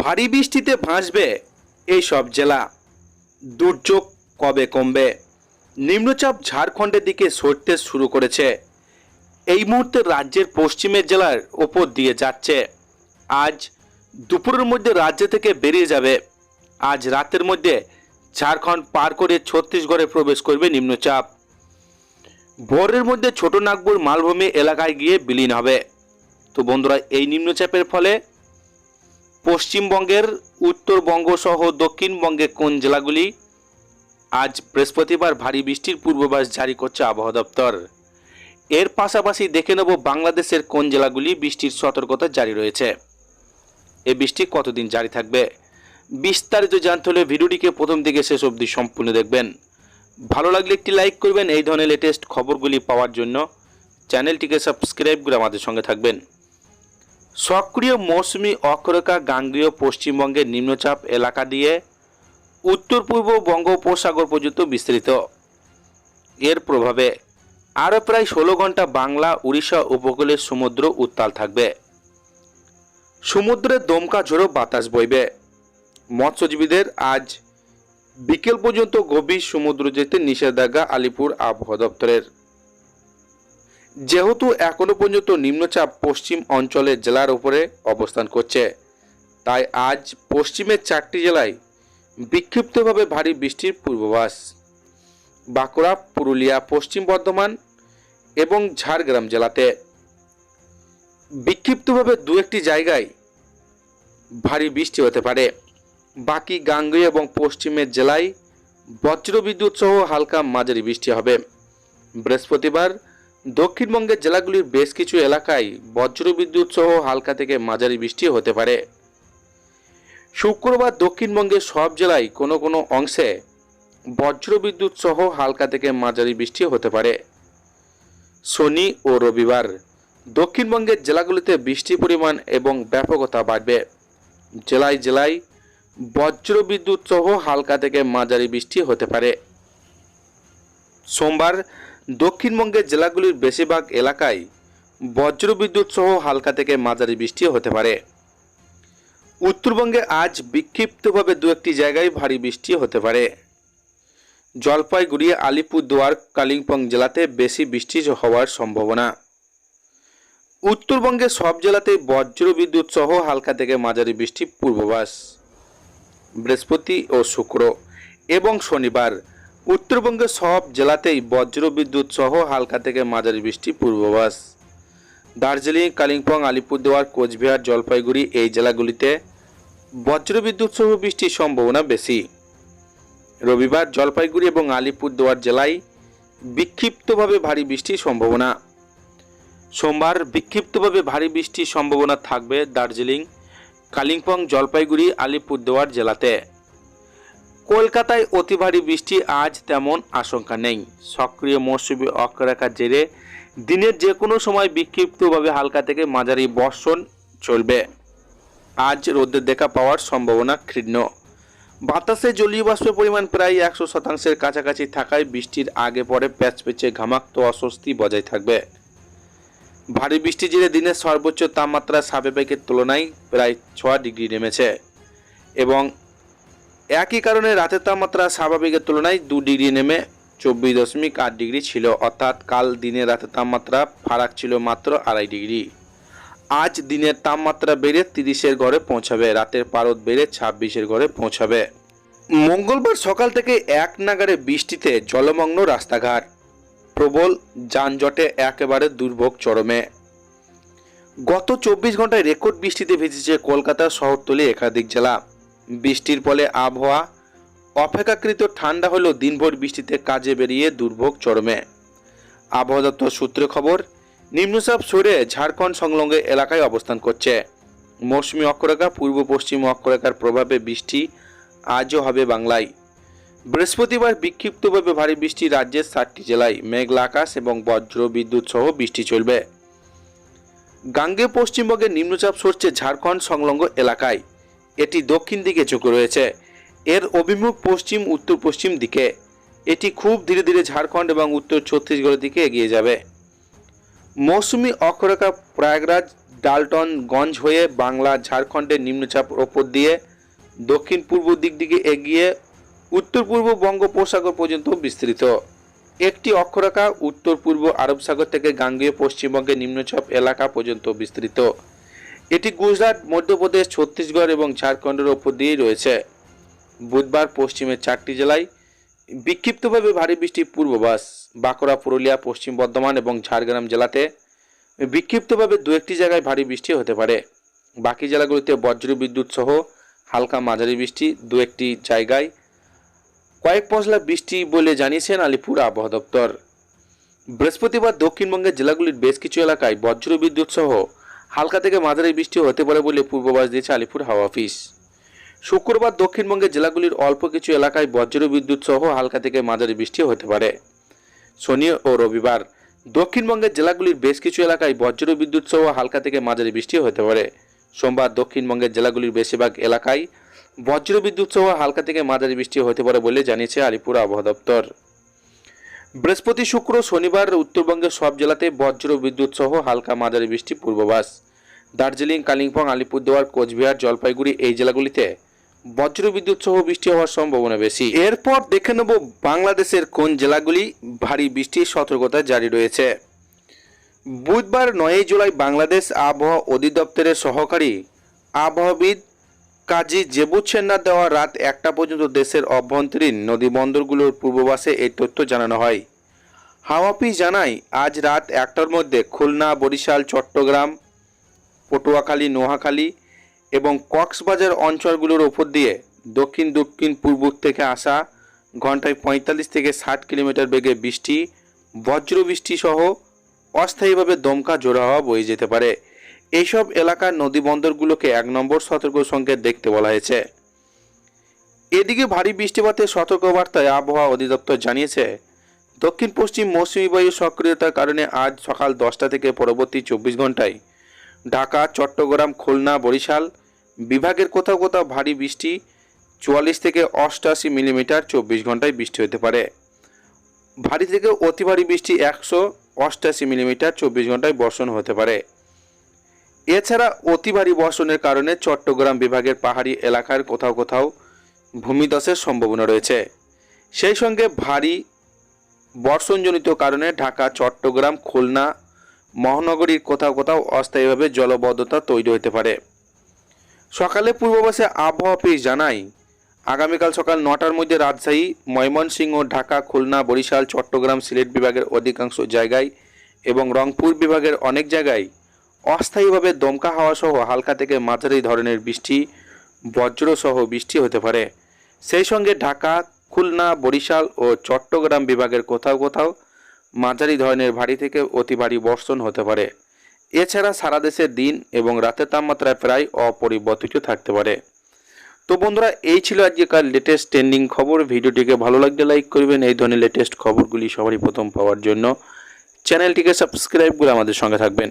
ভারী বৃষ্টিতে ভাসবে এই সব জেলা। দুর্যোগ কবে কমবে? নিম্নচাপ ঝাড়খণ্ডের দিকে সরতে শুরু করেছে। এই মুহূর্তে রাজ্যের পশ্চিমের জেলার ওপর দিয়ে যাচ্ছে। আজ দুপুরের মধ্যে রাজ্য থেকে বেরিয়ে যাবে। আজ রাতের মধ্যে ঝাড়খণ্ড পার করে ছত্তিশগড়ে প্রবেশ করবে নিম্নচাপ। ভোরের মধ্যে ছোট নাগপুর মালভূমি এলাকায় গিয়ে বিলীন হবে। তো বন্ধুরা, এই নিম্নচাপের ফলে পশ্চিমবঙ্গের উত্তরবঙ্গ সহ দক্ষিণবঙ্গে কোন জেলাগুলি? আজ বৃহস্পতিবার ভারী বৃষ্টির পূর্বাভাস জারি করছে আবহাওয়া দপ্তর। এর পাশাপাশি দেখে নেব বাংলাদেশের কোন জেলাগুলি বৃষ্টির সতর্কতা জারি রয়েছে। এই বৃষ্টি কতদিন জারি থাকবে? বিস্তারিত জানতে হলে ভিডিওটিকে প্রথম থেকে শেষ অবধি সম্পূর্ণ দেখবেন। ভালো লাগলে একটি লাইক করবেন, এই ধরনের লেটেস্ট খবরগুলি পাওয়ার জন্য চ্যানেলটিকে সাবস্ক্রাইব করে আমাদের সঙ্গে থাকবেন। সক্রিয় মৌসুমি অক্ষরেখা গাঙ্গীয় পশ্চিমবঙ্গের নিম্নচাপ এলাকা দিয়ে উত্তর পূর্ব বঙ্গোপসাগর পর্যন্ত বিস্তৃত। এর প্রভাবে আরও প্রায় ষোলো ঘণ্টা বাংলা, উড়িষ্যা উপকূলের সমুদ্র উত্তাল থাকবে। সমুদ্রে দমকা ঝোড়ো বাতাস বইবে। মৎস্যজীবীদের আজ বিকেল পর্যন্ত গভীর সমুদ্র যেতে নিষেধাজ্ঞা আলিপুর আবহাওয়া দপ্তরের। যেহেতু এখনও পর্যন্ত নিম্নচাপ পশ্চিম অঞ্চলের জেলার উপরে অবস্থান করছে, তাই আজ পশ্চিমের চারটি জেলায় বিক্ষিপ্তভাবে ভারী বৃষ্টির পূর্বাভাস। বাঁকুড়া, পুরুলিয়া, পশ্চিম বর্ধমান এবং ঝাড়গ্রাম জেলাতে। বিক্ষিপ্তভাবে দু একটি জায়গায় ভারী বৃষ্টি হতে পারে। বাকি গাঙ্গেয় এবং পশ্চিমের জেলায় বজ্রবিদ্যুৎ সহ হালকা মাঝারি বৃষ্টি হবে। বৃহস্পতিবার দক্ষিণবঙ্গের জেলাগুলির বেশ কিছু এলাকায় বজ্রবিদ্যুৎ সহ হালকা থেকে মাঝারি বৃষ্টি হতে পারে। শুক্রবার দক্ষিণবঙ্গের সব জেলায় কোনো কোনো অংশে বজ্রবিদ্যুৎ সহ হালকা থেকে মাঝারি বৃষ্টি হতে পারে। শনি ও রবিবার দক্ষিণবঙ্গের জেলাগুলিতে বৃষ্টির পরিমাণ এবং ব্যাপকতা বাড়বে। জেলায় জেলায় বজ্রবিদ্যুৎ সহ হালকা থেকে মাঝারি বৃষ্টি হতে পারে। সোমবার দক্ষিণবঙ্গের জেলাগুলির বেশিরভাগ এলাকায় বজ্রবিদ্যুৎ সহ হালকা থেকে মাঝারি বৃষ্টি হতে পারে। উত্তরবঙ্গে আজ বিক্ষিপ্তভাবে দু একটি জায়গায় ভারী বৃষ্টি হতে পারে। জলপাইগুড়ি, আলিপুরদুয়ার, কালিম্পং জেলাতে বেশি বৃষ্টি হওয়ার সম্ভাবনা। উত্তরবঙ্গের সব জেলাতেই বজ্রবিদ্যুৎ সহ হালকা থেকে মাঝারি বৃষ্টি পূর্বাভাস। বৃহস্পতি ও শুক্র এবং শনিবার উত্তরবঙ্গের সব জেলাতেই বজ্রবিদ্যুৎ সহ হালকা থেকে মাঝারি বৃষ্টি পূর্বাভাস। দার্জিলিং, কালিম্পং, আলিপুরদুয়ার, কোচবিহার, জলপাইগুড়ি এই জেলাগুলিতে বজ্রবিদ্যুৎ সহ বৃষ্টির সম্ভাবনা বেশি। রবিবার জলপাইগুড়ি এবং আলিপুরদুয়ার জেলায় বিক্ষিপ্তভাবে ভারী বৃষ্টির সম্ভাবনা। সোমবার বিক্ষিপ্তভাবে ভারী বৃষ্টির সম্ভাবনা থাকবে দার্জিলিং, কালিম্পং, জলপাইগুড়ি, আলিপুরদুয়ার জেলাতে। কলকাতায় অতি ভারী বৃষ্টি আজ তেমন আশঙ্কা নেই। সক্রিয় মৌসুমী অক্ষরেখার জেরে দিনের যে কোনো সময় বিক্ষিপ্তভাবে হালকা থেকে মাঝারি বর্ষণ চলবে। আজ রোদের দেখা পাওয়ার সম্ভাবনা ক্ষীণ বাতাসে জলীয় বাষ্পের পরিমাণ প্রায় একশো শতাংশের কাছাকাছি থাকায় বৃষ্টির আগে পরে প্যাচ পেঁচে ঘামাক্ত অস্বস্তি বজায় থাকবে। ভারী বৃষ্টি জেরে দিনের সর্বোচ্চ তাপমাত্রা স্বাভাবিকের তুলনায় প্রায় ছ ডিগ্রি নেমেছে এবং একই কারণে রাতের তাপমাত্রা স্বাভাবিকের তুলনায় দু ডিগ্রি নেমে চব্বিশ দশমিক আট ডিগ্রি ছিল। অর্থাৎ কাল দিনে রাতের তাপমাত্রা ফারাক ছিল মাত্র আড়াই ডিগ্রি। আজ দিনের তাপমাত্রা বেড়ে তিরিশের ঘরে পৌঁছাবে, রাতের পারদ বেড়ে ছাব্বিশের ঘরে পৌঁছাবে। মঙ্গলবার সকাল থেকে এক নাগারে বৃষ্টিতে জলমগ্ন রাস্তাঘাট। প্রবল যানজটে একেবারে দুর্ভোগ চরমে। গত চব্বিশ ঘন্টায় রেকর্ড বৃষ্টিতে ভিজেছে কলকাতার শহরতলি একাধিক জেলা। বৃষ্টির ফলে আবহাওয়া অপেক্ষাকৃত ঠান্ডা হলেও দিনভর বৃষ্টিতে কাজে বেরিয়ে দুর্ভোগ চরমে। আবহাওয়া দপ্তর সূত্রে খবর, নিম্নচাপ সরে ঝাড়খণ্ড সংলগ্ন এলাকায় অবস্থান করছে। মৌসুমী অক্ষরেখা পূর্ব পশ্চিম অক্ষরেখার প্রভাবে বৃষ্টি আজও হবে বাংলায়। বৃহস্পতিবার বিক্ষিপ্তভাবে ভারী বৃষ্টি রাজ্যের ষাটটি জেলায়, মেঘলা আকাশ এবং বজ্র বিদ্যুৎ সহ বৃষ্টি চলবে। গাঙ্গে পশ্চিমবঙ্গে নিম্নচাপ সরছে ঝাড়খণ্ড সংলগ্ন এলাকায়। এটি দক্ষিণ দিকে ঝুঁকে রয়েছে। এর অভিমুখ পশ্চিম, উত্তর পশ্চিম দিকে। এটি খুব ধীরে ধীরে ঝাড়খণ্ড এবং উত্তর ছত্তিশগড়ের দিকে এগিয়ে যাবে। মৌসুমি অক্ষরেখা প্রয়াগরাজ ডালটনগঞ্জ হয়ে বাংলা ঝাড়খণ্ডের নিম্নচাপ ওপর দিয়ে দক্ষিণ পূর্ব দিক দিকে এগিয়ে উত্তর পূর্ব বঙ্গোপসাগর পর্যন্ত বিস্তৃত। একটি অক্ষরেখা উত্তর পূর্ব আরব সাগর থেকে গাঙ্গেয় পশ্চিমবঙ্গের নিম্নচাপ এলাকা পর্যন্ত বিস্তৃত। এটি গুজরাট, মধ্যপ্রদেশ, ছত্তিশগড় এবং ঝাড়খণ্ডের ওপর দিয়েই রয়েছে। বুধবার পশ্চিমের চারটি জেলায় বিক্ষিপ্তভাবে ভারী বৃষ্টির পূর্বাভাস। বাঁকুড়া, পুরুলিয়া, পশ্চিম বর্ধমান এবং ঝাড়গ্রাম জেলাতে বিক্ষিপ্তভাবে দু একটি জায়গায় ভারী বৃষ্টি হতে পারে। বাকি জেলাগুলিতে বজ্র বিদ্যুৎ সহ হালকা মাঝারি বৃষ্টি দু একটি জায়গায়। কয়েক পশলা বৃষ্টি বলে জানিয়েছেন আলিপুর আবহাওয়া দপ্তর। বৃহস্পতিবার দক্ষিণবঙ্গের জেলাগুলির বেশ কিছু এলাকায় বজ্র বিদ্যুৎ সহ হালকা থেকে মাঝারি বৃষ্টি হতে পারে বলে পূর্বাভাস দিয়েছে আলিপুর হাওয়া অফিস। শুক্রবার দক্ষিণবঙ্গের জেলাগুলির অল্প কিছু এলাকায় বজ্র বিদ্যুৎ সহ হালকা থেকে মাঝারি বৃষ্টি হতে পারে। শনি ও রবিবার দক্ষিণবঙ্গের জেলাগুলির বেশ কিছু এলাকায় বজ্র বিদ্যুৎ সহ হালকা থেকে মাঝারি বৃষ্টি হতে পারে। সোমবার দক্ষিণবঙ্গের জেলাগুলির বেশিরভাগ এলাকায় বজ্র বিদ্যুৎ সহ হালকা থেকে মাঝারি বৃষ্টি হতে পারে বলে জানিয়েছে আলিপুর আবহাওয়া দপ্তর। বৃহস্পতি, শুক্র, শনিবার, উত্তরবঙ্গের সব জেলাতে বজ্র বিদ্যুৎ সহ হালকা মাঝারি বৃষ্টি পূর্বাভাস। দার্জিলিং, কালিম্পং, আলিপুরদুয়ার, কোচবিহার, জলপাইগুড়ি এই জেলাগুলিতে বজ্র বিদ্যুৎ সহ বৃষ্টি হওয়ার সম্ভাবনা বেশি। এরপর দেখে নেব বাংলাদেশের কোন জেলাগুলি ভারী বৃষ্টির সতর্কতা জারি রয়েছে। বুধবার নয়ই জুলাই বাংলাদেশ আবহাওয়া অধিদপ্তরের সহকারী আবহাওয়াবিদ কাজী জেবুচ্ছেন্নার দেওয়া রাত একটা পর্যন্ত দেশের অভ্যন্তরীণ নদী বন্দরগুলোর পূর্বাভাসে এই তথ্য জানানো হয়। হাওয়াপি জানায়, আজ রাত একটার মধ্যে খুলনা, বরিশাল, চট্টগ্রাম, পটুয়াখালী নোয়াখালী এবং কক্সবাজার অঞ্চলগুলোর ওপর দিয়ে দক্ষিণ দক্ষিণ, পূর্ব থেকে আসা ঘন্টায় পঁয়তাল্লিশ থেকে ষাট কিলোমিটার বেগে বৃষ্টি বজ্র বৃষ্টি সহ অস্থায়ীভাবে দমকা জোড়া হওয়া বয়ে যেতে পারে। এইসব এলাকার নদী বন্দরগুলোকে এক নম্বর সতর্ক সংকেত দেখতে বলা হয়েছে। এদিকে ভারী বৃষ্টিপাতের সতর্কবার্তায় আবহাওয়া অধিদপ্তর জানিয়েছে, দক্ষিণ পশ্চিম মৌসুমী বায়ু সক্রিয়তার কারণে আজ সকাল দশটা থেকে পরবর্তী চব্বিশ ঘন্টায় ঢাকা, চট্টগ্রাম, খুলনা, বরিশাল বিভাগের কোথাও কোথাও ভারী বৃষ্টি চুয়াল্লিশ থেকে অষ্টআশি মিলিমিটার চব্বিশ ঘন্টায় বৃষ্টি হতে পারে। ভারী থেকে অতি ভারী বৃষ্টি একশো অষ্টআশি মিলিমিটার চব্বিশ ঘন্টায় বর্ষণ হতে পারে। এছাড়া অতি ভারী বর্ষণের কারণে চট্টগ্রাম বিভাগের পাহাড়ি এলাকার কোথাও কোথাও ভূমিধসের সম্ভাবনা রয়েছে। সেই সঙ্গে ভারী বর্ষণজনিত কারণে ঢাকা, চট্টগ্রাম, খুলনা, মহানগরীর কোথাও কোথাও অস্থায়ীভাবে জলবদ্ধতা তৈরি হতে পারে। সকালে পূর্বাভাসে আবহাওয়া অফিস জানায়, আগামীকাল সকাল নটার মধ্যে রাজশাহী, ময়মনসিংহ, ঢাকা, খুলনা, বরিশাল, চট্টগ্রাম, সিলেট বিভাগের অধিকাংশ জায়গায় এবং রংপুর বিভাগের অনেক জায়গায় অস্থায়ীভাবে দমকা হাওয়া সহ হালকা থেকে মাঝারি ধরনের বৃষ্টি বজ্র সহ বৃষ্টি হতে পারে। সেই সঙ্গে ঢাকা, খুলনা, বরিশাল ও চট্টগ্রাম বিভাগের কোথাও কোথাও মাঝারি ধরনের ভারী থেকে অতি ভারী বর্ষণ হতে পারে। এছাড়া সারা দেশের দিন এবং রাতের তাপমাত্রা প্রায় অপরিবর্তিত থাকতে পারে। তো বন্ধুরা, এই ছিল আজকেকার লেটেস্ট ট্রেন্ডিং খবর। ভিডিওটিকে ভালো লাগলে লাইক করবেন। এই ধরনের লেটেস্ট খবরগুলি সবারই প্রথম পাওয়ার জন্য। চ্যানেলটিকে সাবস্ক্রাইব করে আমাদের সঙ্গে থাকবেন।